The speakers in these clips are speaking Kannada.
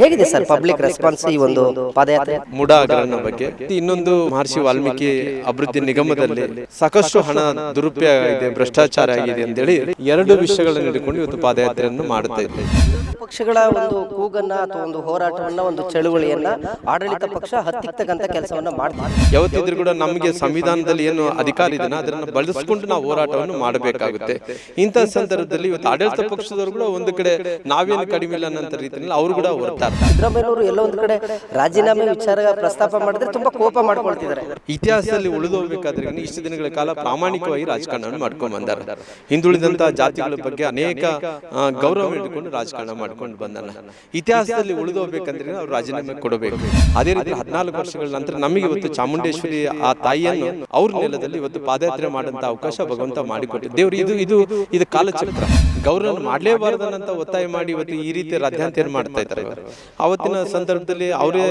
ಹೇಗಿದೆ ಸರ್ ಪಬ್ಲಿಕ್ ರೆಸ್ಪಾನ್ಸ್ ಈ ಒಂದು ಪಾದಯಾತ್ರೆ? ಮುಡ ಹಗರಣ ಬಗ್ಗೆ. ಇನ್ನೊಂದು ಮಹರ್ಷಿ ವಾಲ್ಮೀಕಿ ಅಭಿವೃದ್ಧಿ ನಿಗಮದಲ್ಲಿ ಸಾಕಷ್ಟು ಹಣ ದುರುಪಯೋಗ ಇದೆ ಭ್ರಷ್ಟಾಚಾರ ಆಗಿದೆ ಅಂತ ಹೇಳಿ ಎರಡು ವಿಷಯಗಳನ್ನು ಹಿಡ್ಕೊಂಡು ಇವತ್ತು ಪಾದಯಾತ್ರೆಯನ್ನು ಮಾಡುತ್ತಾ. ಇದ್ದೇವೆ ಪಕ್ಷಗಳ ಒಂದು ಕೂಗನ್ನ ಅಥವಾ ಒಂದು ಹೋರಾಟವನ್ನ ಒಂದು ಚಳುವಳಿಯನ್ನ ಆಡಳಿತ ಪಕ್ಷ ಹತ್ತಿಕ್ಕತಕ್ಕಂತ ಕೆಲಸವನ್ನ ಮಾಡ್ತಾರೆ ಯಾವತ್ತಿದ್ರು ಕೂಡ ನಮಗೆ ಸಂವಿಧಾನದಲ್ಲಿ ಏನು ಅಧಿಕಾರ ಇದೆ ಅದನ್ನು ಬಳಸ್ಕೊಂಡು ನಾವು ಹೋರಾಟವನ್ನು ಮಾಡಬೇಕಾಗುತ್ತೆ. ಇಂತಹ ಸಂದರ್ಭದಲ್ಲಿ ಇವತ್ತು ಆಡಳಿತ ಪಕ್ಷದವರು ಕೂಡ ಒಂದು ಕಡೆ ನಾವೇನು ಕಡಿಮೆ ಇಲ್ಲ ಅನ್ನೋ ರೀತಿಯಲ್ಲಿ ಅವರು ಕೂಡ ಹೊರತಾರೆ ಸಿದ್ದರಾಮಯ್ಯನವರು ಎಲ್ಲೋ ಒಂದು ಕಡೆ ರಾಜೀನಾಮೆ ವಿಚಾರ ಪ್ರಸ್ತಾಪ ಮಾಡಿದ್ರೆ ತುಂಬಾ ಕೋಪ ಮಾಡ್ಕೊಳ್ತಿದ್ದಾರೆ. ಇತಿಹಾಸದಲ್ಲಿ ಉಳಿದು ಹೋಗ್ಬೇಕಾದ್ರೆ ಇಷ್ಟು ದಿನಗಳ ಕಾಲ ಪ್ರಾಮಾಣಿಕವಾಗಿ ರಾಜಕಾರಣವನ್ನು ಮಾಡ್ಕೊಂಡು ಬಂದಾರ. ಹಿಂದುಳಿದಂತ ಜಾತಿಗಳ ಬಗ್ಗೆ ಅನೇಕ ಗೌರವ ಇಟ್ಕೊಂಡು ರಾಜಕಾರಣ ಮಾಡ್ಕೊಂಡು ಬಂದಾನ ಇತಿಹಾಸದಲ್ಲಿ ಉಳಿದು ಹೋಗ್ಬೇಕಂದ್ರೆ ಅವ್ರು ರಾಜೀನಾಮೆ ಕೊಡಬೇಕು. ಅದೇ ರೀತಿ ಹದಿನಾಲ್ಕು ವರ್ಷಗಳ ನಂತರ ನಮಗೆ ಇವತ್ತು ಚಾಮುಂಡೇಶ್ವರಿ ಆ ತಾಯಿಯನ್ನು ಅವ್ರ ನೆಲದಲ್ಲಿ ಇವತ್ತು ಪಾದಯಾತ್ರೆ ಮಾಡಂತ ಅವಕಾಶ ಭಗವಂತ ಮಾಡಿಕೊಟ್ಟು ದೇವ್ರು ಇದು ಇದು ಇದು ಕಾಲಚಕ್ರ. ಗೌರವ ಮಾಡಲೇಬಾರ್ದನ್ನಂತ ಒತ್ತಾಯ ಮಾಡಿ ಇವತ್ತು ಈ ರೀತಿ ರಾಜ್ಯಾಂತರ ಮಾಡ್ತಾ ಇದ್ದಾರೆ. ಅವತ್ತಿನ ಸಂದರ್ಭದಲ್ಲಿ ಅವರೇ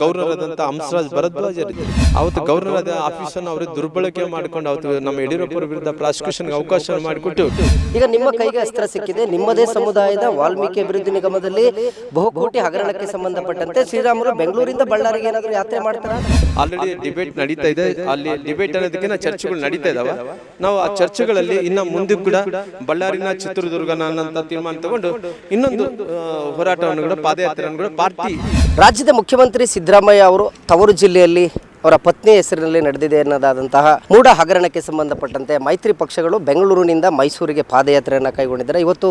ಗವರ್ನರ್ ಆದಂಥ ಹಂಸರಾಜ್ ಭರದ್ವಾಜ್. ಅವತ್ತು ಗವರ್ನರ್ ಆಫೀಸನ್ನು ಅವರೇ ದುರ್ಬಳಕೆ ಮಾಡಿಕೊಂಡು ಅವತ್ತು ನಮ್ಮ ಯಡಿಯೂರಪ್ಪರ ವಿರುದ್ಧ ಪ್ರಾಸಿಕ್ಯೂಷನ್ಗೆ ಅವಕಾಶ ಮಾಡಿಕೊಟ್ಟು ಈಗ ನಿಮ್ಮ ಕೈಗೆ ಅಸ್ತ್ರ ಸಿಕ್ಕಿದೆ ನಿಮ್ಮದೇ ಸಮುದಾಯದ ವಾಲ್ಮೀಕಿ ಅಭಿವೃದ್ಧಿ ನಿಗಮದಲ್ಲಿ ಬಹುಕೋಟಿ ಹಗರಣಕ್ಕೆ ಸಂಬಂಧಪಟ್ಟಂತೆ ಶ್ರೀರಾಮುಲು ಬೆಂಗಳೂರಿಂದ ಬಳ್ಳಾರಿಗೆ ಏನಾದರೂ ಯಾತ್ರೆ ಮಾಡ್ತಾರೆ? ಆಲ್ರೆಡಿ ಡಿಬೇಟ್ ನಡೀತಾ ಇದೆ ಅಲ್ಲಿ ಡಿಬೇಟ್ ಅನ್ನೋದಕ್ಕಿಂತ ಚರ್ಚೆಗಳು ನಡೀತಾ ಇದಾವೆ. ನಾವು ಆ ಚರ್ಚೆಗಳಲ್ಲಿ ಇನ್ನ ಮುಂದೆ ಕೂಡ ಬಳ್ಳಾರಿನ ಚಿತ್ರದುರ್ಗನ ಅನ್ನಂತ ತೀರ್ಮಾನ ತಗೊಂಡು ಇನ್ನೊಂದು ಹೋರಾಟವನ್ನು ಕೂಡ ಪಾದಯಾತ್ರೆಯನ್ನು ಪಾರ್ಟಿ. ರಾಜ್ಯದ ಮುಖ್ಯಮಂತ್ರಿ ಸಿದ್ದರಾಮಯ್ಯ ಅವರು ತವರು ಜಿಲ್ಲೆಯಲ್ಲಿ ಅವರ ಪತ್ನಿ ಹೆಸರಿನಲ್ಲಿ ನಡೆದಿದೆ ಎನ್ನದಾದಂತಹ ಮೂಢ ಹಗರಣಕ್ಕೆ ಸಂಬಂಧಪಟ್ಟಂತೆ ಮೈತ್ರಿ ಪಕ್ಷಗಳು ಬೆಂಗಳೂರಿನಿಂದ ಮೈಸೂರಿಗೆ ಪಾದಯಾತ್ರೆಯನ್ನು ಕೈಗೊಂಡಿದ್ದಾರೆ. ಇವತ್ತು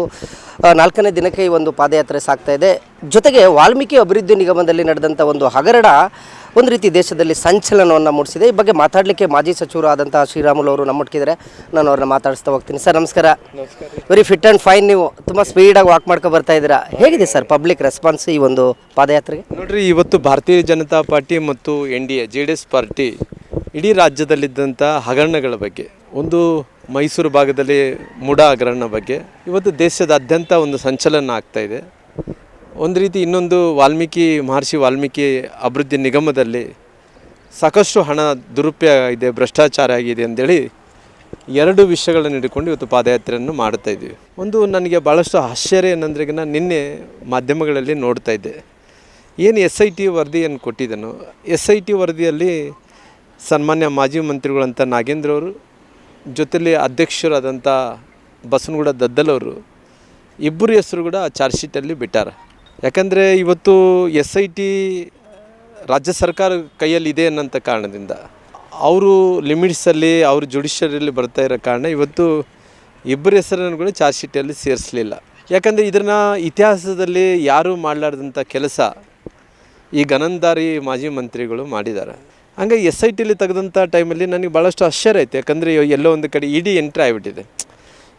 ನಾಲ್ಕನೇ ದಿನಕ್ಕೆ ಈ ಒಂದು ಪಾದಯಾತ್ರೆ ಸಾಗ್ತಾ ಇದೆ. ಜೊತೆಗೆ ವಾಲ್ಮೀಕಿ ಅಭಿವೃದ್ಧಿ ನಿಗಮದಲ್ಲಿ ನಡೆದಂಥ ಒಂದು ಹಗರಣ ಒಂದು ರೀತಿ ದೇಶದಲ್ಲಿ ಸಂಚಲನವನ್ನು ಮೂಡಿಸಿದೆ. ಈ ಬಗ್ಗೆ ಮಾತಾಡಲಿಕ್ಕೆ ಮಾಜಿ ಸಚಿವರು ಆದಂತಹ ಶ್ರೀರಾಮುಲು ಅವರು ನಮ್ಮೊಟ್ಟಿಗಿದ್ದಾರೆ ನಾನು ಅವ್ರನ್ನ ಮಾತಾಡಿಸ್ತಾ ಹೋಗ್ತೀನಿ. ಸರ್ ನಮಸ್ಕಾರ. ವೆರಿ ಫಿಟ್ ಆ್ಯಂಡ್ ಫೈನ್ ನೀವು ತುಂಬ ಸ್ಪೀಡಾಗಿ ವಾಕ್ ಮಾಡ್ಕೊ ಬರ್ತಾ ಇದ್ದೀರಾ. ಹೇಗಿದೆ ಸರ್ ಪಬ್ಲಿಕ್ ರೆಸ್ಪಾನ್ಸ್ ಈ ಒಂದು ಪಾದಯಾತ್ರೆಗೆ? ನೋಡ್ರಿ ಇವತ್ತು ಭಾರತೀಯ ಜನತಾ ಪಾರ್ಟಿ ಮತ್ತು N D A J D S party ಇಡೀ ರಾಜ್ಯದಲ್ಲಿದ್ದಂಥ ಹಗರಣಗಳ ಬಗ್ಗೆ ಒಂದು ಮೈಸೂರು ಭಾಗದಲ್ಲಿ ಮುಡ ಹಗರಣ ಬಗ್ಗೆ ಇವತ್ತು ದೇಶದಾದ್ಯಂತ ಒಂದು ಸಂಚಲನ ಆಗ್ತಾ ಇದೆ. ಒಂದು ರೀತಿ ಇನ್ನೊಂದು ವಾಲ್ಮೀಕಿ ಮಹರ್ಷಿ ವಾಲ್ಮೀಕಿ ಅಭಿವೃದ್ಧಿ ನಿಗಮದಲ್ಲಿ ಸಾಕಷ್ಟು ಹಣ ದುರುಪಯೋಗ ಇದೆ ಭ್ರಷ್ಟಾಚಾರ ಆಗಿದೆ ಅಂತೇಳಿ ಎರಡು ವಿಷಯಗಳನ್ನು ಹಿಡ್ಕೊಂಡು ಇವತ್ತು ಪಾದಯಾತ್ರೆಯನ್ನು ಮಾಡ್ತಾ ಇದ್ದೀವಿ. ಒಂದು ನನಗೆ ಭಾಳಷ್ಟು ಆಶ್ಚರ್ಯ ಏನಂದ್ರೆಗಿನ ನಿನ್ನೆ ಮಾಧ್ಯಮಗಳಲ್ಲಿ ನೋಡ್ತಾ ಇದ್ದೆ. ಏನು ಎಸ್ ಐ ಟಿ ವರದಿಯನ್ನು ಕೊಟ್ಟಿದ್ದನು, ಎಸ್ ಐ ಟಿ ವರದಿಯಲ್ಲಿ ಸನ್ಮಾನ್ಯ ಮಾಜಿ ಮಂತ್ರಿಗಳಂತ ನಾಗೇಂದ್ರ ಅವರು, ಜೊತೆಲಿ ಅಧ್ಯಕ್ಷರಾದಂಥ ಬಸನಗೌಡ ದದ್ದಲವರು ಇಬ್ಬರು ಹೆಸರು ಕೂಡ ಚಾರ್ಜ್ ಶೀಟಲ್ಲಿ ಬಿಟ್ಟಾರ. ಯಾಕಂದರೆ ಇವತ್ತು ಎಸ್ ಐ ಟಿ ರಾಜ್ಯ ಸರ್ಕಾರ ಕೈಯಲ್ಲಿ ಇದೆ ಅನ್ನೋಂಥ ಕಾರಣದಿಂದ ಅವರು ಲಿಮಿಟ್ಸಲ್ಲಿ, ಅವರು ಜುಡಿಷರಿಯಲ್ಲಿ ಬರ್ತಾ ಇರೋ ಕಾರಣ ಇವತ್ತು ಇಬ್ಬರ ಹೆಸರನ್ನು ಕೂಡ ಚಾರ್ಜ್ ಶೀಟಲ್ಲಿ ಸೇರಿಸಲಿಲ್ಲ. ಯಾಕಂದರೆ ಇದನ್ನು ಇತಿಹಾಸದಲ್ಲಿ ಯಾರೂ ಮಾಡಲಾರ್ದಂಥ ಕೆಲಸ ಈ ಗನಂದಾರಿ ಮಾಜಿ ಮಂತ್ರಿಗಳು ಮಾಡಿದ್ದಾರೆ. ಹಂಗೆ ಎಸ್ ಐ ಟಿಲಿ ತೆಗೆದಂಥ ಟೈಮಲ್ಲಿ ನನಗೆ ಭಾಳಷ್ಟು ಆಶ್ಚರ್ಯ ಆಯ್ತು. ಯಾಕಂದರೆ ಎಲ್ಲೋ ಒಂದು ಕಡೆ ಇಡಿ ಎಂಟ್ರಿ ಆಗಿಬಿಟ್ಟಿದೆ.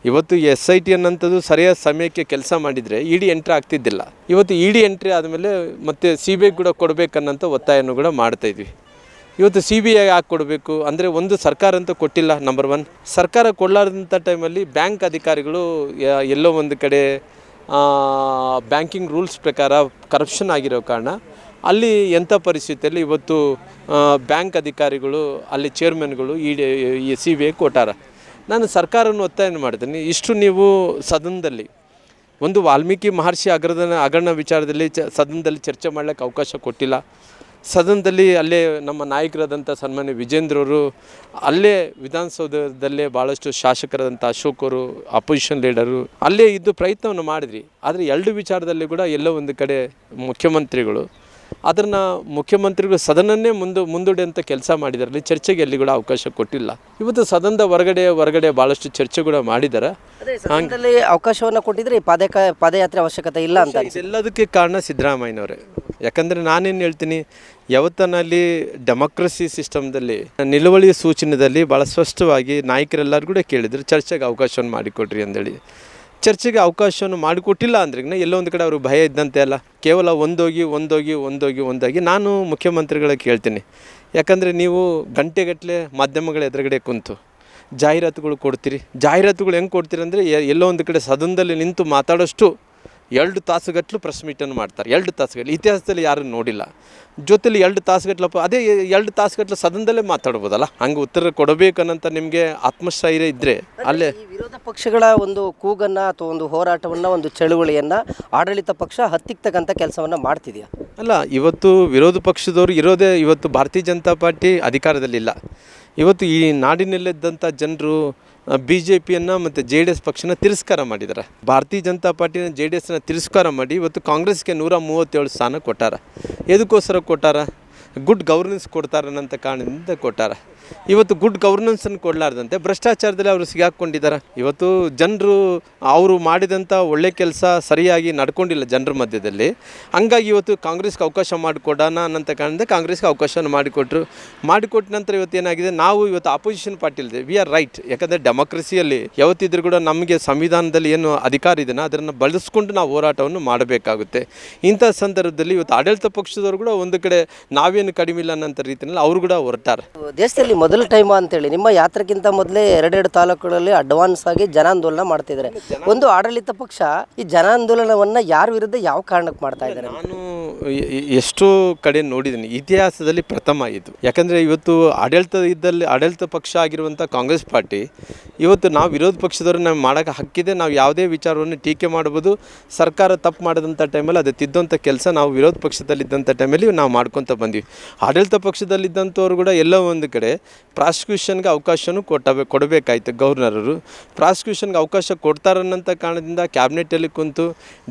ಇವತ್ತು ಎಸ್ ಐ ಟಿ ಅನ್ನೋಂಥದ್ದು ಸರಿಯಾದ ಸಮಯಕ್ಕೆ ಕೆಲಸ ಮಾಡಿದರೆ ಇ ಡಿ ಎಂಟ್ರಿ ಆಗ್ತಿದ್ದಿಲ್ಲ. ಇವತ್ತು ಇ ಡಿ ಎಂಟ್ರಿ ಆದಮೇಲೆ ಮತ್ತೆ ಸಿ ಬಿ ಐ ಕೂಡ ಕೊಡಬೇಕನ್ನೋಂಥ ಒತ್ತಾಯವನ್ನು ಕೂಡ ಮಾಡ್ತಾ ಇದ್ವಿ. ಇವತ್ತು ಸಿ ಬಿ ಐ ಯಾಕೆ ಕೊಡಬೇಕು? ಅಂದರೆ ಒಂದು ಸರ್ಕಾರ ಅಂತೂ ಕೊಟ್ಟಿಲ್ಲ ನಂಬರ್ ಒನ್ ಸರ್ಕಾರ ಕೊಡಲಾರ್ದಂಥ ಟೈಮಲ್ಲಿ ಬ್ಯಾಂಕ್ ಅಧಿಕಾರಿಗಳು ಎಲ್ಲೋ ಒಂದು ಕಡೆ ಬ್ಯಾಂಕಿಂಗ್ ರೂಲ್ಸ್ ಪ್ರಕಾರ ಕರಪ್ಷನ್ ಆಗಿರೋ ಕಾರಣ ಅಲ್ಲಿ ಎಂಥ ಪರಿಸ್ಥಿತಿಯಲ್ಲಿ ಇವತ್ತು ಬ್ಯಾಂಕ್ ಅಧಿಕಾರಿಗಳು, ಅಲ್ಲಿ ಚೇರ್ಮನ್ಗಳು E D C B I ಕೊಟ್ಟಾರ. ನಾನು ಸರ್ಕಾರವನ್ನು ಒತ್ತಾಯ ಮಾಡ್ತೀನಿ. ಇಷ್ಟು ನೀವು ಸದನದಲ್ಲಿ, ಒಂದು ವಾಲ್ಮೀಕಿ ಮಹರ್ಷಿ ಅಗ್ರದನ ಅಗರಣ ವಿಚಾರದಲ್ಲಿ ಚ, ಸದನದಲ್ಲಿ ಚರ್ಚೆ ಮಾಡಲಿಕ್ಕೆ ಅವಕಾಶ ಕೊಟ್ಟಿಲ್ಲ. ಸದನದಲ್ಲಿ ಅಲ್ಲೇ ನಮ್ಮ ನಾಯಕರಾದಂಥ ಸನ್ಮಾನ್ಯ ವಿಜೇಂದ್ರವರು ಅಲ್ಲೇ ವಿಧಾನಸೌಧದಲ್ಲೇ ಭಾಳಷ್ಟು ಶಾಸಕರಾದಂಥ ಅಶೋಕರು ಅಪೋಸಿಷನ್ ಲೀಡರು ಅಲ್ಲೇ ಇದ್ದು ಪ್ರಯತ್ನವನ್ನು ಮಾಡಿದ್ರಿ. ಆದರೆ ಎರಡು ವಿಚಾರದಲ್ಲಿ ಕೂಡ ಎಲ್ಲೋ ಒಂದು ಕಡೆ ಮುಖ್ಯಮಂತ್ರಿಗಳು ಅದನ್ನು ಮುಖ್ಯಮಂತ್ರಿಗಳು ಸದನನ್ನೇ ಮುಂದೆ ಮುಂದೂಡಿಯಂಥ ಕೆಲಸ ಮಾಡಿದಾರಲ್ಲಿ ಚರ್ಚೆಗೆ ಎಲ್ಲಿ ಕೂಡ ಅವಕಾಶ ಕೊಟ್ಟಿಲ್ಲ. ಇವತ್ತು ಸದನದ ಹೊರಗಡೆ ಹೊರಗಡೆ ಭಾಳಷ್ಟು ಚರ್ಚೆ ಕೂಡ ಮಾಡಿದ್ದಾರೆ ಸದನದಲ್ಲಿ ಅವಕಾಶವನ್ನು ಕೊಟ್ಟಿದ್ರೆ ಈ ಪಾದಕ ಪಾದಯಾತ್ರೆ ಅವಶ್ಯಕತೆ ಇಲ್ಲ ಅಂತ ಎಲ್ಲದಕ್ಕೆ ಕಾರಣ ಸಿದ್ದರಾಮಯ್ಯನವರೇ. ಯಾಕಂದರೆ ನಾನೇನು ಹೇಳ್ತೀನಿ ಯಾವತ್ತನಲ್ಲಿ ಡೆಮೋಕ್ರಸಿ ಸಿಸ್ಟಮ್ದಲ್ಲಿ ನಿಲುವಳಿ ಸೂಚನೆಯಲ್ಲಿ ಭಾಳ ಸ್ಪಷ್ಟವಾಗಿ ನಾಯಕರೆಲ್ಲರೂ ಕೂಡ ಕೇಳಿದ್ರು ಚರ್ಚೆಗೆ ಅವಕಾಶವನ್ನು ಮಾಡಿಕೊಡ್ರಿ ಅಂದೇಳಿ. ಚರ್ಚೆಗೆ ಅವಕಾಶವನ್ನು ಮಾಡಿಕೊಟ್ಟಿಲ್ಲ ಅಂದ್ರೆ ಎಲ್ಲೋ ಒಂದು ಕಡೆ ಅವರು ಭಯ ಇದ್ದಂತೆ ಅಲ್ಲ. ಕೇವಲ ಒಂದೋಗಿ ಒಂದೋಗಿ ಒಂದೋಗಿ, ಒಂದಾಗಿ. ನಾನು ಮುಖ್ಯಮಂತ್ರಿಗಳಿಗೆ ಕೇಳ್ತೀನಿ. ಯಾಕಂದರೆ ನೀವು ಗಂಟೆಗಟ್ಟಲೆ ಮಾಧ್ಯಮಗಳ ಎದುರುಗಡೆ ಕುಂತು ಜಾಹೀರಾತುಗಳು ಕೊಡ್ತೀರಿ. ಜಾಹೀರಾತುಗಳು ಹೆಂಗೆ ಕೊಡ್ತೀರಿ ಅಂದರೆ ಎಲ್ಲೋ ಒಂದು ಕಡೆ ಸದನದಲ್ಲಿ ನಿಂತು ಮಾತಾಡೋಷ್ಟು ಎರಡು ತಾಸುಗಟ್ಲು ಪ್ರೆಸ್ ಮೀಟನ್ನು ಮಾಡ್ತಾರೆ. ಎರಡು ತಾಸುಗಟ್ಟಲು ಇತಿಹಾಸದಲ್ಲಿ ಯಾರೂ ನೋಡಿಲ್ಲ. ಜೊತೆಲಿ ಎರಡು ತಾಸುಗಟ್ಲಪ್ಪ ಅದೇ ಎರಡು ತಾಸುಗಟ್ಟಲು ಸದನದಲ್ಲೇ ಮಾತಾಡ್ಬೋದಲ್ಲ? ಹಂಗೆ ಉತ್ತರ ಕೊಡಬೇಕನ್ನಂತ ನಿಮಗೆ ಆತ್ಮಸ್ಥೈರ್ಯ ಇದ್ದರೆ ಅಲ್ಲೇ ವಿರೋಧ ಪಕ್ಷಗಳ ಒಂದು ಕೂಗನ್ನು ಅಥವಾ ಒಂದು ಹೋರಾಟವನ್ನು ಒಂದು ಚಳುವಳಿಯನ್ನು ಆಡಳಿತ ಪಕ್ಷ ಹತ್ತಿಕ್ತಕ್ಕಂಥ ಕೆಲಸವನ್ನು ಮಾಡ್ತಿದೆಯಾ? ಅಲ್ಲ ಇವತ್ತು ವಿರೋಧ ಪಕ್ಷದವರು ಇರೋದೇ ಇವತ್ತು ಭಾರತೀಯ ಜನತಾ ಪಾರ್ಟಿ ಅಧಿಕಾರದಲ್ಲಿಲ್ಲ. ಇವತ್ತು ಈ ನಾಡಿನಲ್ಲಿದ್ದಂಥ ಜನರು ಬಿ ಜೆ ಪಿಯನ್ನು ಮತ್ತು ಜೆ ಡಿ ಎಸ್ ಪಕ್ಷನ ತಿರಸ್ಕಾರ ಮಾಡಿದ್ದಾರೆ ಭಾರತೀಯ ಜನತಾ ಪಾರ್ಟಿನ ಜೆ ಡಿ ಎಸ್ನ ತಿರಸ್ಕಾರ ಮಾಡಿ ಇವತ್ತು ಕಾಂಗ್ರೆಸ್ಗೆ ನೂರ ಮೂವತ್ತೇಳು ಸ್ಥಾನ ಕೊಟ್ಟಾರ. ಎದಕ್ಕೋಸ್ಕರ ಕೊಟ್ಟಾರ? ಗುಡ್ ಗವರ್ನೆನ್ಸ್ ಕೊಡ್ತಾರನ್ನಂಥ ಕಾರಣದಿಂದ ಕೊಟ್ಟಾರ. ಇವತ್ತು ಗುಡ್ ಗವರ್ನೆನ್ಸನ್ನು ಕೊಡಲಾರ್ದಂತೆ ಭ್ರಷ್ಟಾಚಾರದಲ್ಲಿ ಅವರು ಸಿಗಾಕೊಂಡಿದ್ದಾರೆ ಇವತ್ತು ಜನರು ಅವರು ಮಾಡಿದಂಥ ಒಳ್ಳೆ ಕೆಲಸ ಸರಿಯಾಗಿ ನಡ್ಕೊಂಡಿಲ್ಲ ಜನರ ಮಧ್ಯದಲ್ಲಿ. ಹಂಗಾಗಿ ಇವತ್ತು ಕಾಂಗ್ರೆಸ್ಗೆ ಅವಕಾಶ ಮಾಡಿಕೊಡೋಣ ಅನ್ನಂಥ ಕಾರಣದಿಂದ ಕಾಂಗ್ರೆಸ್ಗೆ ಅವಕಾಶವನ್ನು ಮಾಡಿಕೊಟ್ರು. ಮಾಡಿಕೊಟ್ಟ ನಂತರ ಇವತ್ತು ಏನಾಗಿದೆ? ನಾವು ಇವತ್ತು ಅಪೋಸಿಷನ್ ಪಾರ್ಟಿ ಇಲ್ಲದೆ ವಿ ಆರ್ ರೈಟ್ ಯಾಕಂದರೆ ಡೆಮೋಕ್ರಸಿಯಲ್ಲಿ ಯಾವತ್ತಿದ್ರೂ ಕೂಡ ನಮಗೆ ಸಂವಿಧಾನದಲ್ಲಿ ಏನು ಅಧಿಕಾರ ಇದೆಯೋ ಅದನ್ನು ಬಳಸ್ಕೊಂಡು ನಾವು ಹೋರಾಟವನ್ನು ಮಾಡಬೇಕಾಗುತ್ತೆ. ಇಂಥ ಸಂದರ್ಭದಲ್ಲಿ ಇವತ್ತು ಆಡಳಿತ ಪಕ್ಷದವರು ಕೂಡ ಒಂದು ಕಡೆ ನಾವೇನು ಕಡಿಮೆ ಇಲ್ಲ ಅನ್ನೋಂಥ ರೀತಿಯಲ್ಲಿ ಅವರು ಕೂಡ ಹೊರಟಾರೆ. ದೇಶದಲ್ಲಿ ಮೊದಲ ಟೈಮ್ ಅಂತೇಳಿ ನಿಮ್ಮ ಯಾತ್ರಕ್ಕಿಂತ ಮೊದಲೇ ಎರಡೆರಡು ತಾಲೂಕುಗಳಲ್ಲಿ ಅಡ್ವಾನ್ಸ್ ಆಗಿ ಜನಾಂದೋಲನ ಮಾಡ್ತಿದ್ದಾರೆ. ಒಂದು ಆಡಳಿತ ಪಕ್ಷ ಈ ಜನಾಂದೋಲನವನ್ನ ಯಾರ ವಿರುದ್ಧ ಯಾವ ಕಾರಣಕ್ಕೆ ಮಾಡ್ತಾ ಇದ್ದಾರೆ? ನಾನು ಎಷ್ಟೋ ಕಡೆ ನೋಡಿದ್ದೀನಿ. ಇತಿಹಾಸದಲ್ಲಿ ಪ್ರಥಮ ಇದು. ಯಾಕಂದರೆ ಇವತ್ತು ಆಡಳಿತ ಇದ್ದಲ್ಲಿ, ಆಡಳಿತ ಪಕ್ಷ ಆಗಿರುವಂಥ ಕಾಂಗ್ರೆಸ್ ಪಾರ್ಟಿ, ಇವತ್ತು ನಾವು ವಿರೋಧ ಪಕ್ಷದವರು ನಾವು ಮಾಡೋಕ್ಕೆ ಹಕ್ಕಿದೆ. ನಾವು ಯಾವುದೇ ವಿಚಾರವನ್ನು ಟೀಕೆ ಮಾಡ್ಬೋದು. ಸರ್ಕಾರ ತಪ್ಪು ಮಾಡಿದಂಥ ಟೈಮಲ್ಲಿ ಅದು ತಿದ್ದಂಥ ಕೆಲಸ ನಾವು ವಿರೋಧ ಪಕ್ಷದಲ್ಲಿದ್ದಂಥ ಟೈಮಲ್ಲಿ ನಾವು ಮಾಡ್ಕೊತ ಬಂದ್ವಿ. ಆಡಳಿತ ಪಕ್ಷದಲ್ಲಿದ್ದಂಥವ್ರು ಕೂಡ ಎಲ್ಲೋ ಒಂದು ಕಡೆ ಪ್ರಾಸಿಕ್ಯೂಷನ್ಗೆ ಅವಕಾಶವೂ ಕೊಟ್ಟ ಕೊಡಬೇಕಾಯ್ತು ಗವರ್ನರರು ಪ್ರಾಸಿಕ್ಯೂಷನ್ಗೆ ಅವಕಾಶ ಕೊಡ್ತಾರನ್ನಂಥ ಕಾರಣದಿಂದ ಕ್ಯಾಬಿನೆಟಲ್ಲಿ ಕುಂತು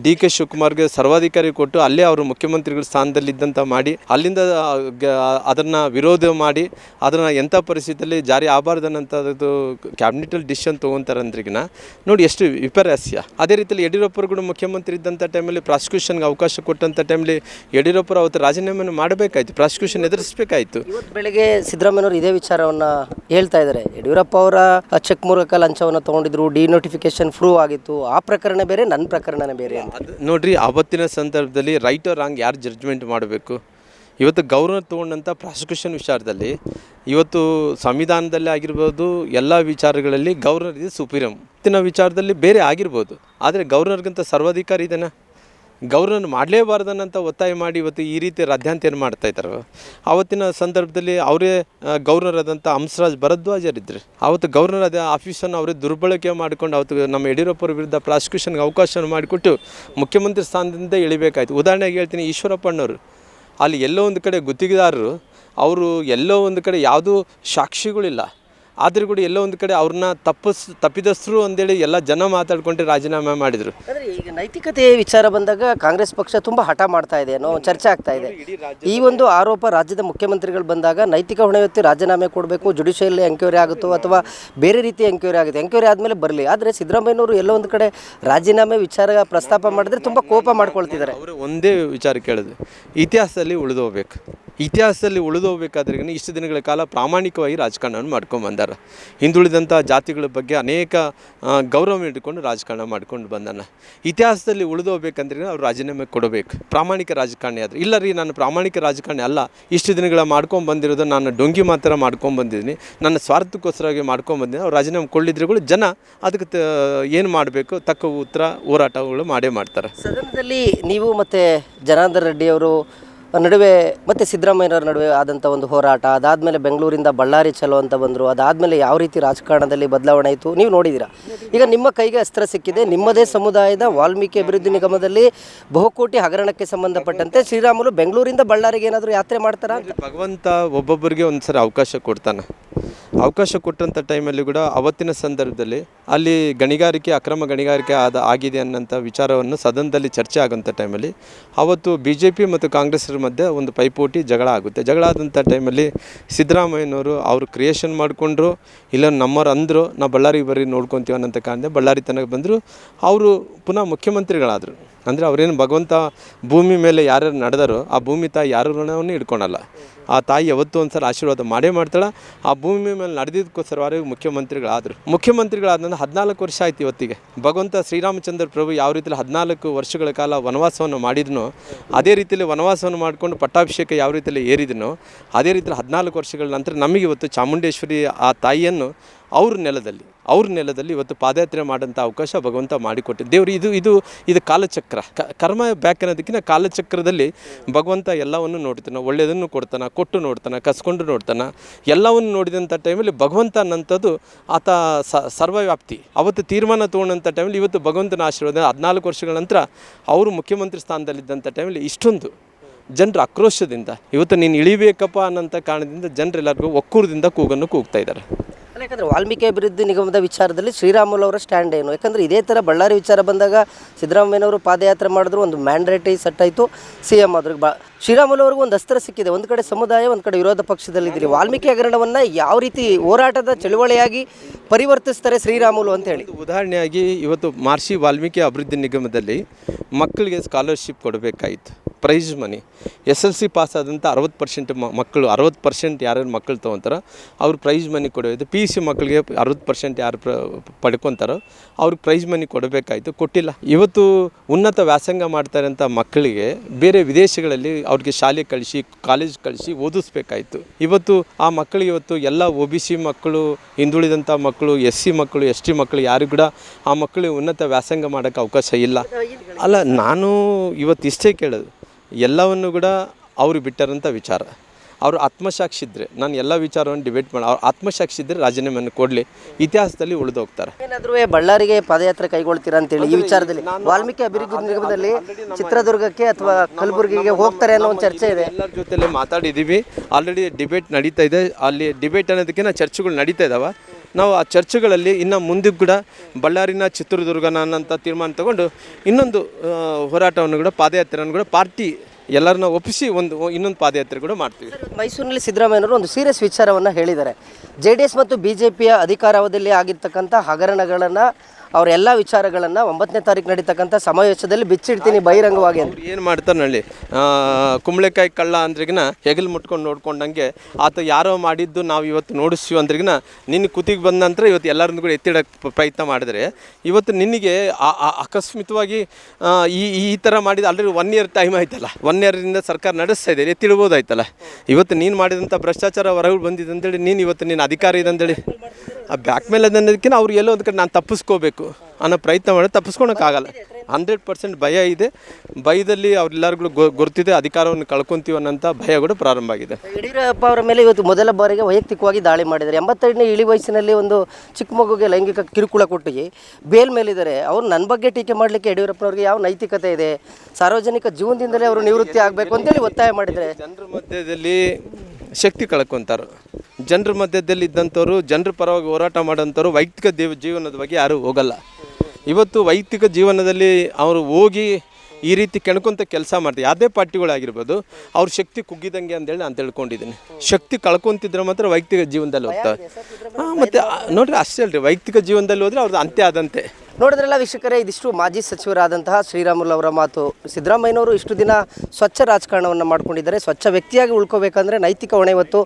ಡಿ ಕೆ ಶಿವಕುಮಾರ್ಗೆ ಸರ್ವಾಧಿಕಾರಿ ಕೊಟ್ಟು ಅಲ್ಲೇ ಅವರು ಮುಖ್ಯಮಂತ್ರಿಗಳ ಸ್ಥಾನದಲ್ಲಿದ್ದಂಥ ಮಾಡಿ, ಅಲ್ಲಿಂದ ಅದನ್ನು ವಿರೋಧ ಮಾಡಿ, ಅದನ್ನು ಎಂಥ ಪರಿಸ್ಥಿತಿಯಲ್ಲಿ ಜಾರಿ ಆಗಬಾರ್ದನ್ನಂಥದ್ದು ಕ್ಯಾಬಿನೆಟಲ್ಲಿ ಡಿಸಿಷನ್ ತೊಗೊತಾರಂದ್ರಿಗಿನ ನೋಡಿ ಎಷ್ಟು ವಿಪರ್ಯಾಸ್ಯ. ಅದೇ ರೀತಿಯಲ್ಲಿ ಯಡಿಯೂರಪ್ಪರು ಕೂಡ ಮುಖ್ಯಮಂತ್ರಿ ಇದ್ದಂಥ ಟೈಮಲ್ಲಿ ಪ್ರಾಸಿಕ್ಯೂಷನ್ಗೆ ಅವಕಾಶ ಕೊಟ್ಟಂಥ ಟೈಮಲ್ಲಿ ಯಡಿಯೂರಪ್ಪರು ಅವತ್ತು ರಾಜೀನಾಮೆಯನ್ನು ಮಾಡಬೇಕಾಯ್ತು, ಪ್ರಾಸಿಕ್ಯೂಷನ್ ಎದುರಿಸಬೇಕಾಯಿತು. ಬೆಳಗ್ಗೆ ಸಿದ್ದರಾಮಯ್ಯವರು ಇದೇ ವಿಚಾರವನ್ನ ಹೇಳ್ತಾ ಇದ್ದಾರೆ. ಯಡಿಯೂರಪ್ಪ ಅವರ ಚೆಕ್ ಮೂಲಕ ಲಂಚವನ್ನು ತಗೊಂಡಿದ್ರು ಡಿ ನೋಟಿಫಿಕೇಶನ್ ಪ್ರೂವ್ ಆಗಿತ್ತು. ಆ ಪ್ರಕರಣ ಬೇರೆ ನನ್ನ ಪ್ರಕರಣನೇ ಬೇರೆ ನೋಡ್ರಿ, ಆವತ್ತಿನ ಸಂದರ್ಭದಲ್ಲಿ ರೈಟ್ ಹಂಗೆ ಯಾರು ಜಡ್ಜ್ಮೆಂಟ್ ಮಾಡಬೇಕು? ಇವತ್ತು ಗೌರವ ತೊಗೊಂಡಂಥ ಪ್ರಾಸಿಕ್ಯೂಷನ್ ವಿಚಾರದಲ್ಲಿ, ಇವತ್ತು ಸಂವಿಧಾನದಲ್ಲಿ ಆಗಿರ್ಬೋದು, ಎಲ್ಲ ವಿಚಾರಗಳಲ್ಲಿ ಗೌರ್ನರ್ ಇದೆ ಸುಪ್ರೀಂ. ಇವತ್ತಿನ ವಿಚಾರದಲ್ಲಿ ಬೇರೆ ಆಗಿರ್ಬೋದು. ಆದರೆ ಗೌರ್ನರ್ಗಿಂತ ಸರ್ವಾಧಿಕಾರಿ ಇದೆನಾ? ಗವರ್ನರ್ ಮಾಡಲೇಬಾರ್ದನ್ನಂತ ಒತ್ತಾಯ ಮಾಡಿ ಇವತ್ತು ಈ ರೀತಿ ರಾಜ್ಯಾಂತ ಏನು ಮಾಡ್ತಾ ಇದ್ದಾರೆ. ಆವತ್ತಿನ ಸಂದರ್ಭದಲ್ಲಿ ಅವರೇ ಗವರ್ನರ್ ಆದಂಥ ಹಂಸರಾಜ್ ಭರದ್ವಾಜರಿದ್ದರು ಅವತ್ತು ಗವರ್ನರ್ ಅದೇ ಆಫೀಸನ್ನು ಅವರೇ ದುರ್ಬಳಕೆ ಮಾಡಿಕೊಂಡು ಅವತ್ತು ನಮ್ಮ ಯಡಿಯೂರಪ್ಪರ ವಿರುದ್ಧ ಪ್ರಾಸಿಕ್ಯೂಷನ್ಗೆ ಅವಕಾಶ ಮಾಡಿಕೊಟ್ಟು ಮುಖ್ಯಮಂತ್ರಿ ಸ್ಥಾನದಿಂದ ಇಳಿಬೇಕಾಯ್ತು. ಉದಾಹರಣೆಗೆ ಹೇಳ್ತೀನಿ ಈಶ್ವರಪ್ಪಣ್ಣವರು ಅಲ್ಲಿ ಎಲ್ಲೋ ಒಂದು ಕಡೆ ಗುತ್ತಿಗೆದಾರರು, ಅವರು ಎಲ್ಲೋ ಒಂದು ಕಡೆ ಯಾವುದೂ ಸಾಕ್ಷಿಗಳಿಲ್ಲ. ಆದರೂ ಕೂಡ ಎಲ್ಲೋ ಒಂದು ಕಡೆ ಅವ್ರನ್ನ ತಪ್ಪಿಸ್ ತಪ್ಪಿದಸ್ರು ಅಂದೇಳಿ ಎಲ್ಲ ಜನ ಮಾತಾಡ್ಕೊಂಡು ರಾಜೀನಾಮೆ ಮಾಡಿದರು. ಆದರೆ ಈಗ ನೈತಿಕತೆ ವಿಚಾರ ಬಂದಾಗ ಕಾಂಗ್ರೆಸ್ ಪಕ್ಷ ತುಂಬಾ ಹಠ ಮಾಡ್ತಾ ಇದೆ ಅನ್ನೋ ಚರ್ಚೆ ಆಗ್ತಾ ಇದೆ. ಈ ಒಂದು ಆರೋಪ ರಾಜ್ಯದ ಮುಖ್ಯಮಂತ್ರಿಗಳು ಬಂದಾಗ ನೈತಿಕ ಹೊಣೆ ಹೊತ್ತಿ ರಾಜೀನಾಮೆ ಕೊಡಬೇಕು ಜುಡಿಷಿಯಲ್ ಎಂಕ್ವೈರಿ ಆಗುತ್ತೋ ಅಥವಾ ಬೇರೆ ರೀತಿ ಎಂಕ್ವೈರಿ ಆಗುತ್ತೆ. ಎಂಕ್ವೈರಿ ಆದಮೇಲೆ ಬರಲಿ. ಆದರೆ ಸಿದ್ದರಾಮಯ್ಯನವರು ಎಲ್ಲೋ ಒಂದು ಕಡೆ ರಾಜೀನಾಮೆ ವಿಚಾರ ಪ್ರಸ್ತಾಪ ಮಾಡಿದ್ರೆ ತುಂಬಾ ಕೋಪ ಮಾಡ್ಕೊಳ್ತಿದ್ದಾರೆ. ಅವರು ಒಂದೇ ವಿಚಾರ ಕೇಳಿದ್ರು. ಇತಿಹಾಸದಲ್ಲಿ ಉಳಿದೋಗ್ಬೇಕು. ಇತಿಹಾಸದಲ್ಲಿ ಉಳಿದೋಗ್ಬೇಕಾದ್ರೆ ಇಷ್ಟು ದಿನಗಳ ಕಾಲ ಪ್ರಾಮಾಣಿಕವಾಗಿ ರಾಜಕಾರಣವನ್ನು ಮಾಡ್ಕೊಂಡು ಬಂದಾರ. ಹಿಂದುಳಿದಂಥ ಜಾತಿಗಳ ಬಗ್ಗೆ ಅನೇಕ ಗೌರವ ಇಟ್ಕೊಂಡು ರಾಜಕಾರಣ ಮಾಡ್ಕೊಂಡು ಬಂದಾನ. ಇತಿಹಾಸದಲ್ಲಿ ಉಳಿದೋಗ್ಬೇಕಂದ್ರೆ ಅವ್ರು ರಾಜೀನಾಮೆ ಕೊಡಬೇಕು. ಪ್ರಾಮಾಣಿಕ ರಾಜಕಾರಣಿ ಆದರೆ. ಇಲ್ಲ ರೀ, ನಾನು ಪ್ರಾಮಾಣಿಕ ರಾಜಕಾರಣಿ ಅಲ್ಲ. ಇಷ್ಟು ದಿನಗಳ ಮಾಡ್ಕೊಂಡು ಬಂದಿರೋದು ನಾನು ಡೊಂಗಿ ಮಾತ್ರ ಮಾಡ್ಕೊಂಡು ಬಂದಿದ್ದೀನಿ. ನನ್ನ ಸ್ವಾರ್ಥಕ್ಕೋಸ್ಕರವಾಗಿ ಮಾಡ್ಕೊಂಡು ಬಂದಿದ್ದೀನಿ. ಅವ್ರು ರಾಜೀನಾಮೆ ಕೊಳ್ಳಿದ್ರೆ ಕೂಡ ಜನ ಅದಕ್ಕೆ ಏನು ಮಾಡಬೇಕು? ತಕ್ಕ ಉತ್ತರ ಹೋರಾಟಗಳು ಮಾಡೇ ಮಾಡ್ತಾರೆ. ಸದನದಲ್ಲಿ ನೀವು ಮತ್ತು ಜನಾರ್ದನ್ ರೆಡ್ಡಿ ಅವರು ನಡುವೆ ಮತ್ತೆ ಸಿದ್ದರಾಮಯ್ಯನವರ ನಡುವೆ ಆದಂಥ ಒಂದು ಹೋರಾಟ, ಅದಾದಮೇಲೆ ಬೆಂಗಳೂರಿಂದ ಬಳ್ಳಾರಿ ಚಲೋ ಅಂತ ಬಂದರು, ಅದಾದಮೇಲೆ ಯಾವ ರೀತಿ ರಾಜಕಾರಣದಲ್ಲಿ ಬದಲಾವಣೆ ಆಯಿತು ನೀವು ನೋಡಿದ್ದೀರಾ ಈಗ ನಿಮ್ಮ ಕೈಗೆ ಅಸ್ತ್ರ ಸಿಕ್ಕಿದೆ, ನಿಮ್ಮದೇ ಸಮುದಾಯದ ವಾಲ್ಮೀಕಿ ಅಭಿವೃದ್ಧಿ ನಿಗಮದಲ್ಲಿ ಬಹುಕೋಟಿ ಹಗರಣಕ್ಕೆ ಸಂಬಂಧಪಟ್ಟಂತೆ ಶ್ರೀರಾಮುಲು ಬೆಂಗಳೂರಿಂದ ಬಳ್ಳಾರಿಗೆ ಏನಾದರೂ ಯಾತ್ರೆ ಮಾಡ್ತಾರಾ ಭಗವಂತ ಒಬ್ಬೊಬ್ಬರಿಗೆ ಒಂದು ಸರಿ ಅವಕಾಶ ಕೊಡ್ತಾನೆ. ಅವಕಾಶ ಕೊಟ್ಟಂಥ ಟೈಮಲ್ಲಿ ಕೂಡ ಅವತ್ತಿನ ಸಂದರ್ಭದಲ್ಲಿ ಅಲ್ಲಿ ಗಣಿಗಾರಿಕೆ, ಅಕ್ರಮ ಗಣಿಗಾರಿಕೆ ಆದ, ಆಗಿದೆ ಅನ್ನೋಂಥ ವಿಚಾರವನ್ನು ಸದನದಲ್ಲಿ ಚರ್ಚೆ ಆಗೋಂಥ ಟೈಮಲ್ಲಿ ಅವತ್ತು ಬಿ ಜೆ ಪಿ ಮತ್ತು ಕಾಂಗ್ರೆಸ್ರ ಮಧ್ಯೆ ಒಂದು ಪೈಪೋಟಿ ಜಗಳ ಆಗುತ್ತೆ. ಜಗಳ ಆದಂಥ ಟೈಮಲ್ಲಿ ಸಿದ್ದರಾಮಯ್ಯನವರು ಅವರು ಕ್ರಿಯೇಷನ್ ಮಾಡಿಕೊಂಡ್ರು, ಇಲ್ಲ ನಮ್ಮವ್ರು ಅಂದರು ನಾವು ಬಳ್ಳಾರಿಗೆ ಬರ್ರಿ ನೋಡ್ಕೊತೀವಿ ಅನ್ನೋಂಥ ಕಾರಣ ಬಳ್ಳಾರಿ ತನಕ ಬಂದರು. ಅವರು ಪುನಃ ಮುಖ್ಯಮಂತ್ರಿಗಳಾದರು. ಅಂದರೆ ಅವರೇನು ಭಗವಂತ ಭೂಮಿ ಮೇಲೆ ಯಾರ್ಯಾರು ನಡೆದಾರೋ, ಆ ಭೂಮಿ ತಾಯಿ ಯಾರ ಋಣವನ್ನು ಇಟ್ಕೊಳಲ್ಲ. ಆ ತಾಯಿ ಯಾವತ್ತೂ ಒಂದು ಸಲ ಆಶೀರ್ವಾದ ಮಾಡೇ ಮಾಡ್ತಾಳೆ. ಆ ಭೂಮಿ ಮೇಲೆ ನಡೆದಿದ್ದಕ್ಕೋಸ್ಕರವಾಗಿ ಮುಖ್ಯಮಂತ್ರಿಗಳಾದರು. ಮುಖ್ಯಮಂತ್ರಿಗಳಾದ ಹದಿನಾಲ್ಕು ವರ್ಷ ಆಯ್ತು ಇವತ್ತಿಗೆ. ಭಗವಂತ ಶ್ರೀರಾಮಚಂದ್ರ ಪ್ರಭು ಯಾವ ರೀತಿಯಲ್ಲಿ ಹದಿನಾಲ್ಕು ವರ್ಷಗಳ ಕಾಲ ವನವಾಸವನ್ನು ಮಾಡಿದ್ನೋ, ಅದೇ ರೀತಿಯಲ್ಲಿ ವನವಾಸವನ್ನು ಮಾಡಿಕೊಂಡು ಪಟ್ಟಾಭಿಷೇಕ ಯಾವ ರೀತಿಯಲ್ಲಿ ಏರಿದನೋ, ಅದೇ ರೀತಿಯಲ್ಲಿ ಹದಿನಾಲ್ಕು ವರ್ಷಗಳ ನಂತರ ನಮಗೆ ಇವತ್ತು ಚಾಮುಂಡೇಶ್ವರಿ ಆ ತಾಯಿಯನ್ನು ಅವ್ರ ನೆಲದಲ್ಲಿ ಅವ್ರ ನೆಲದಲ್ಲಿ ಇವತ್ತು ಪಾದಯಾತ್ರೆ ಮಾಡೋಂಥ ಅವಕಾಶ ಭಗವಂತ ಮಾಡಿಕೊಟ್ಟಿದ್ದ ದೇವರು ಇದು ಇದು ಇದು ಕಾಲಚಕ್ರ. ಕರ್ಮ ಬ್ಯಾಕ್ ಅನ್ನೋದಕ್ಕಿಂತ ಕಾಲಚಕ್ರದಲ್ಲಿ ಭಗವಂತ ಎಲ್ಲವನ್ನು ನೋಡ್ತಾನೆ. ಒಳ್ಳೆಯದನ್ನು ಕೊಡ್ತಾನೆ, ಕೊಟ್ಟು ನೋಡ್ತಾನೆ, ಕಸ್ಕೊಂಡು ನೋಡ್ತಾನೆ. ಎಲ್ಲವನ್ನು ನೋಡಿದಂಥ ಟೈಮಲ್ಲಿ ಭಗವಂತ ಅನ್ನಂಥದ್ದು ಆತ ಸರ್ವವ್ಯಾಪ್ತಿ. ಅವತ್ತು ತೀರ್ಮಾನ ತೊಗೊಂಡಂಥ ಟೈಮಲ್ಲಿ ಇವತ್ತು ಭಗವಂತನ ಆಶೀರ್ವಾದ. ಹದಿನಾಲ್ಕು ವರ್ಷಗಳ ನಂತರ ಅವರು ಮುಖ್ಯಮಂತ್ರಿ ಸ್ಥಾನದಲ್ಲಿದ್ದಂಥ ಟೈಮಲ್ಲಿ ಇಷ್ಟೊಂದು ಜನರ ಆಕ್ರೋಶದಿಂದ, ಇವತ್ತು ನೀನು ಇಳಿಬೇಕಪ್ಪ ಅನ್ನೋಂಥ ಕಾರಣದಿಂದ ಜನರೆಲ್ಲರಿಗೂ ಒಕ್ಕೂರದಿಂದ ಕೂಗನ್ನು ಕೂಗ್ತಾ ಇದ್ದಾರೆ. ಯಾಕಂದರೆ ವಾಲ್ಮೀಕಿ ಅಭಿವೃದ್ಧಿ ನಿಗಮದ ವಿಚಾರದಲ್ಲಿ ಶ್ರೀರಾಮುಲು ಅವರ ಸ್ಟ್ಯಾಂಡ್ ಏನು? ಯಾಕಂದರೆ ಇದೇ ಥರ ಬಳ್ಳಾರಿ ವಿಚಾರ ಬಂದಾಗ ಸಿದ್ದರಾಮಯ್ಯನವರು ಪಾದಯಾತ್ರೆ ಮಾಡಿದ್ರು, ಒಂದು ಮ್ಯಾಂಡ್ರೇಟಿ ಸೆಟ್ ಆಯಿತು. ಸಿ ಎಂ ಆದ್ರು ಬಾ ಶ್ರೀರಾಮುಲು ಅವ್ರಿಗೂ ಒಂದು ಅಸ್ತ್ರ ಸಿಕ್ಕಿದೆ. ಒಂದು ಕಡೆ ಸಮುದಾಯ, ಒಂದು ಕಡೆ ವಿರೋಧ ಪಕ್ಷದಲ್ಲಿದ್ದೀರಿ ವಾಲ್ಮೀಕಿ ಹಗರಣವನ್ನು ಯಾವ ರೀತಿ ಹೋರಾಟದ ಚಳುವಳಿಯಾಗಿ ಪರಿವರ್ತಿಸ್ತಾರೆ ಶ್ರೀರಾಮುಲು ಅಂತ ಹೇಳಿ. ಉದಾಹರಣೆಯಾಗಿ ಇವತ್ತು ಮಾರ್ಷಿ ವಾಲ್ಮೀಕಿ ಅಭಿವೃದ್ಧಿ ನಿಗಮದಲ್ಲಿ ಮಕ್ಕಳಿಗೆ scholarship ಕೊಡಬೇಕಾಯಿತು. Prize money S L C pass ಆದಂಥ ಅರವತ್ತು ಪರ್ಸೆಂಟ್ ಮಕ್ಕಳು, ಅರವತ್ತು ಪರ್ಸೆಂಟ್ ಯಾರ್ಯಾರು ಮಕ್ಕಳು ತೊಗೊತಾರೋ ಅವ್ರು ಪ್ರೈಸ್ ಮನಿ ಕೊಡೋದು. ಪಿ ಯು ಸಿ ಮಕ್ಕಳಿಗೆ ಅರವತ್ತು ಪರ್ಸೆಂಟ್ ಯಾರು ಪ್ರ ಪಡ್ಕೊತಾರೋ ಅವ್ರಿಗೆ ಪ್ರೈಸ್ ಮನಿ ಕೊಡಬೇಕಾಯಿತು, ಕೊಟ್ಟಿಲ್ಲ. ಇವತ್ತು ಉನ್ನತ ವ್ಯಾಸಂಗ ಮಾಡ್ತಾರಂಥ ಮಕ್ಕಳಿಗೆ ಬೇರೆ ವಿದೇಶಗಳಲ್ಲಿ ಅವ್ರಿಗೆ ಶಾಲೆ ಕಳಿಸಿ ಕಾಲೇಜ್ ಕಳಿಸಿ ಓದಿಸ್ಬೇಕಾಯಿತು. ಇವತ್ತು ಆ ಮಕ್ಕಳಿಗೆ ಇವತ್ತು ಎಲ್ಲ ಒ ಬಿ ಸಿ ಮಕ್ಕಳು ಹಿಂದುಳಿದಂಥ ಮಕ್ಕಳು ಎಸ್ ಸಿ ಮಕ್ಕಳು ಎಸ್ ಟಿ ಮಕ್ಕಳು ಯಾರು ಕೂಡ ಆ ಮಕ್ಕಳಿಗೆ ಉನ್ನತ ವ್ಯಾಸಂಗ ಮಾಡೋಕ್ಕೆ ಅವಕಾಶ ಇಲ್ಲ. ಅಲ್ಲ, ನಾನು ಇವತ್ತು ಇಷ್ಟೇ ಕೇಳೋದು. ಎಲ್ಲವನ್ನು ಕೂಡ ಅವರು ಬಿಟ್ಟರಂಥ ವಿಚಾರ. ಅವರು ಆತ್ಮಸಾಕ್ಷಿ ಇದ್ದರೆ ನಾನು ಎಲ್ಲ ವಿಚಾರವನ್ನು ಡಿಬೇಟ್ ಮಾಡಿ ಅವ್ರು ಆತ್ಮಸಾಕ್ಷಿ ಇದ್ದರೆ ರಾಜೀನಾಮೆಯನ್ನು ಕೊಡಲಿ ಇತಿಹಾಸದಲ್ಲಿ ಉಳಿದೋಗ್ತಾರೆ. ಏನಾದರೂ ಬಳ್ಳಾರಿಗೆ ಪಾದಯಾತ್ರೆ ಕೈಗೊಳ್ತೀರಾ ಅಂತೇಳಿ ಈ ವಿಚಾರದಲ್ಲಿ ವಾಲ್ಮೀಕಿ ಅಭಿವೃದ್ಧಿ ನಿಗಮದಲ್ಲಿ ಚಿತ್ರದುರ್ಗಕ್ಕೆ ಅಥವಾ ಕಲಬುರಗಿಗೆ ಹೋಗ್ತಾರೆ ಅನ್ನೋ ಒಂದು ಚರ್ಚೆ ಇದೆ. ಎಲ್ಲರ ಜೊತೆಲೆ ಮಾತಾಡಿದ್ದೀವಿ ಆಲ್ರೆಡಿ ಡಿಬೇಟ್ ನಡೀತಾ ಇದೆ. ಅಲ್ಲಿ ಡಿಬೇಟ್ ಅನ್ನೋದಕ್ಕಿಂತ ಚರ್ಚೆಗಳು ನಡೀತಾ ಇದ್ದಾವೆ ನಾವು ಆ ಚರ್ಚೆಗಳಲ್ಲಿ ಇನ್ನು ಮುಂದೆ ಕೂಡ ಬಳ್ಳಾರಿನ ಚಿತ್ರದುರ್ಗನ ಅನ್ನೋಂಥ ತೀರ್ಮಾನ ತಗೊಂಡು ಇನ್ನೊಂದು ಹೋರಾಟವನ್ನು ಕೂಡ ಪಾದಯಾತ್ರೆಯನ್ನು ಕೂಡ ಪಾರ್ಟಿ ಎಲ್ಲರನ್ನ ಒಪ್ಪಿಸಿ ಒಂದು ಇನ್ನೊಂದು ಪಾದಯಾತ್ರೆ ಕೂಡ ಮಾಡ್ತೀವಿ. ಮೈಸೂರಿನಲ್ಲಿ ಸಿದ್ದರಾಮಯ್ಯನವರು ಒಂದು ಸೀರಿಯಸ್ ವಿಚಾರವನ್ನು ಹೇಳಿದ್ದಾರೆ. ಜೆ ಮತ್ತು ಬಿ ಜೆ ಪಿಯ ಅಧಿಕಾರಾವಧಿಯಲ್ಲಿ ಆಗಿರ್ತಕ್ಕಂಥ ಹಗರಣಗಳನ್ನು ಅವರ ಎಲ್ಲ ವಿಚಾರಗಳನ್ನು ಒಂಬತ್ತನೇ ತಾರೀಕು ನಡೀತಕ್ಕಂಥ ಸಮಾವೇಶದಲ್ಲಿ ಬಿಚ್ಚಿಡ್ತೀನಿ ಬಹಿರಂಗವಾಗಿ ಅಂತ. ಏನು ಮಾಡ್ತಾರೆ ನಳ್ಳಿ ಕುಂಬಳಕಾಯಿ ಕಳ್ಳ ಅಂದ್ರಿಗಿನ ಹೆಗಲು ಮುಟ್ಕೊಂಡು ನೋಡ್ಕೊಂಡಂಗೆ ಆತ ಯಾರೋ ಮಾಡಿದ್ದು ನಾವು ಇವತ್ತು ನೋಡಿಸ್ತೀವಿ ಅಂದ್ರಿಗಿನ ನಿನ್ನ ಕುತ್ತಿಗೆ ಬಂದ ನಂತರ ಇವತ್ತು ಎಲ್ಲರನ್ನು ಕೂಡ ಎತ್ತಿಡಕ್ಕೆ ಪ್ರಯತ್ನ ಮಾಡಿದರೆ, ಇವತ್ತು ನಿನಗೆ ಅಕಸ್ಮಿತವಾಗಿ ಈ ಈ ಥರ ಮಾಡಿದ ಆಲ್ರೆಡಿ ಒನ್ ಇಯರ್ ಟೈಮ್ ಆಯ್ತಲ್ಲ ಒನ್ ಇಯರಿಂದ ಸರ್ಕಾರ ನಡೆಸ್ತಾ ಇದೆ, ಎತ್ತಿಡ್ಬೋದಾಯ್ತಲ್ಲ. ಇವತ್ತು ನೀನು ಮಾಡಿದಂಥ ಭ್ರಷ್ಟಾಚಾರ ಹೊರಗೆ ಬಂದಿದೆ ಅಂತೇಳಿ ನೀನು ಇವತ್ತು ನೀನು ಅಧಿಕಾರಿ ಇದೆ ಅಂತೇಳಿ ಆ ಬ್ಯಾಕ್ ಮೇಲೆ ಅದನ್ನೋದಕ್ಕಿಂತ ಅವ್ರು ಎಲ್ಲೋ ಒಂದು ಕಡೆ ನಾನು ತಪ್ಪಿಸ್ಕೋಬೇಕು ಅನ್ನೋ ಪ್ರಯತ್ನ ಮಾಡಿ ತಪ್ಪಿಸ್ಕೊಳಕ್ಕಾಗಲ್ಲ. ಹಂಡ್ರೆಡ್ ಪರ್ಸೆಂಟ್ ಭಯ ಇದೆ. ಭಯದಲ್ಲಿ ಅವ್ರೆಲ್ಲರಿಗೂ ಗೊ ಗೊತ್ತಿದೆ ಅಧಿಕಾರವನ್ನು ಕಳ್ಕೊತೀವಿ ಅನ್ನೋಂಥ ಭಯ ಕೂಡ ಪ್ರಾರಂಭ ಆಗಿದೆ. ಯಡಿಯೂರಪ್ಪ ಅವರ ಮೇಲೆ ಇವತ್ತು ಮೊದಲ ಬಾರಿಗೆ ವೈಯಕ್ತಿಕವಾಗಿ ದಾಳಿ ಮಾಡಿದ್ದಾರೆ. ಎಂಬತ್ತೆರಡನೇ ಇಳಿ ವಯಸ್ಸಿನಲ್ಲಿ ಒಂದು ಚಿಕ್ಕ ಮಗುಗೆ ಲೈಂಗಿಕ ಕಿರುಕುಳ ಕೊಟ್ಟು ಬೇಲ್ ಮೇಲಿದ್ದಾರೆ. ಅವ್ರು ನನ್ನ ಬಗ್ಗೆ ಟೀಕೆ ಮಾಡಲಿಕ್ಕೆ ಯಡಿಯೂರಪ್ಪನವ್ರಿಗೆ ಯಾವ ನೈತಿಕತೆ ಇದೆ? ಸಾರ್ವಜನಿಕ ಜೀವನದಿಂದಲೇ ಅವರು ನಿವೃತ್ತಿ ಆಗಬೇಕು ಅಂತೇಳಿ ಒತ್ತಾಯ ಮಾಡಿದರೆ ಜನರ ಮಧ್ಯದಲ್ಲಿ ಶಕ್ತಿ ಕಳ್ಕೊತಾರೆ. ಜನರ ಮಧ್ಯದಲ್ಲಿ ಇದ್ದಂಥವ್ರು ಜನರ ಪರವಾಗಿ ಹೋರಾಟ ಮಾಡೋಂಥವ್ರು ವೈಯಕ್ತಿಕ ದೇವ ಜೀವನದ ಬಗ್ಗೆ ಯಾರೂ ಹೋಗಲ್ಲ. ಇವತ್ತು ವೈಯಕ್ತಿಕ ಜೀವನದಲ್ಲಿ ಅವರು ಹೋಗಿ ಈ ರೀತಿ ಕೆಣ್ಕೊಂತ ಕೆಲಸ ಮಾಡ್ತಾರೆ. ಯಾವುದೇ ಪಾರ್ಟಿಗಳಾಗಿರ್ಬೋದು ಅವ್ರ ಶಕ್ತಿ ಕುಗ್ಗಿದಂಗೆ ಅಂತೇಳಿ ನಾನು ತಿಳ್ಕೊಂಡಿದ್ದೀನಿ. ಶಕ್ತಿ ಕಳ್ಕೊತಿದ್ರೆ ಮಾತ್ರ ವೈಯಕ್ತಿಕ ಜೀವನದಲ್ಲಿ ಹೋಗ್ತವೆ. ಹಾಂ ಮತ್ತು ನೋಡಿರಿ ಅಷ್ಟೇ ಅಲ್ರಿ. ವೈಯಕ್ತಿಕ ಜೀವನದಲ್ಲಿ ಹೋದರೆ ಅವ್ರದ್ದು ಅಂತ್ಯ ಆದಂತೆ. ನೋಡಿದ್ರಲ್ಲ ವೀಕ್ಷಕರೇ, ಇದಿಷ್ಟು ಮಾಜಿ ಸಚಿವರಾದಂತಹ ಶ್ರೀರಾಮುಲು ಅವರ ಮಾತು. ಸಿದ್ದರಾಮಯ್ಯನವರು ಇಷ್ಟು ದಿನ ಸ್ವಚ್ಛ ರಾಜಕಾರಣವನ್ನು ಮಾಡ್ಕೊಂಡಿದ್ದಾರೆ. ಸ್ವಚ್ಛ ವ್ಯಕ್ತಿಯಾಗಿ ಉಳ್ಕೋಬೇಕಂದ್ರೆ ನೈತಿಕ ಹೊಣೆ ಹೊತ್ತು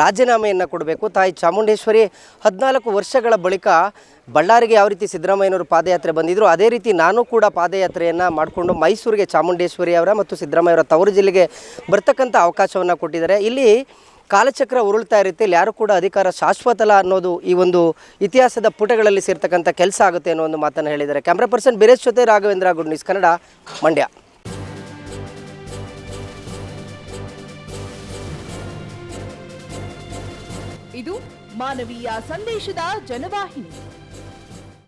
ರಾಜೀನಾಮೆಯನ್ನು ಕೊಡಬೇಕು. ತಾಯಿ ಚಾಮುಂಡೇಶ್ವರಿ ಹದಿನಾಲ್ಕು ವರ್ಷಗಳ ಬಳಿಕ ಬಳ್ಳಾರಿಗೆ ಯಾವ ರೀತಿ ಸಿದ್ದರಾಮಯ್ಯನವರು ಪಾದಯಾತ್ರೆ ಬಂದಿದ್ರು, ಅದೇ ರೀತಿ ನಾನು ಕೂಡ ಪಾದಯಾತ್ರೆಯನ್ನು ಮಾಡಿಕೊಂಡು ಮೈಸೂರಿಗೆ ಚಾಮುಂಡೇಶ್ವರಿ ಅವರ ಮತ್ತು ಸಿದ್ದರಾಮಯ್ಯವರ ತವರು ಜಿಲ್ಲೆಗೆ ಬರ್ತಕ್ಕಂಥ ಅವಕಾಶವನ್ನು ಕೊಟ್ಟಿದ್ದಾರೆ. ಇಲ್ಲಿ ಕಾಲಚಕ್ರ ಉರುಳ್ತಾ ಇರುತ್ತೆ. ಇಲ್ಲಿ ಯಾರು ಕೂಡ ಅಧಿಕಾರ ಶಾಶ್ವತಲ ಅನ್ನೋದು ಈ ಒಂದು ಇತಿಹಾಸದ ಪುಟಗಳಲ್ಲಿ ಸೇರ್ತಕ್ಕಂಥ ಕೆಲಸ ಆಗುತ್ತೆ ಅನ್ನೋ ಒಂದು ಮಾತನ್ನು ಹೇಳಿದ್ದಾರೆ. ಕ್ಯಾಮ್ರಾ ಪರ್ಸನ್ ಬಿರೇಶ್ ಜೊತೆ ರಾಘವೇಂದ್ರ ಗುಡ್ ನ್ಯೂಸ್ ಕನ್ನಡ, ಮಂಡ್ಯ. ಇದು ಮಾನವೀಯ ಸಂದೇಶದ ಜನವಾಹಿನಿ.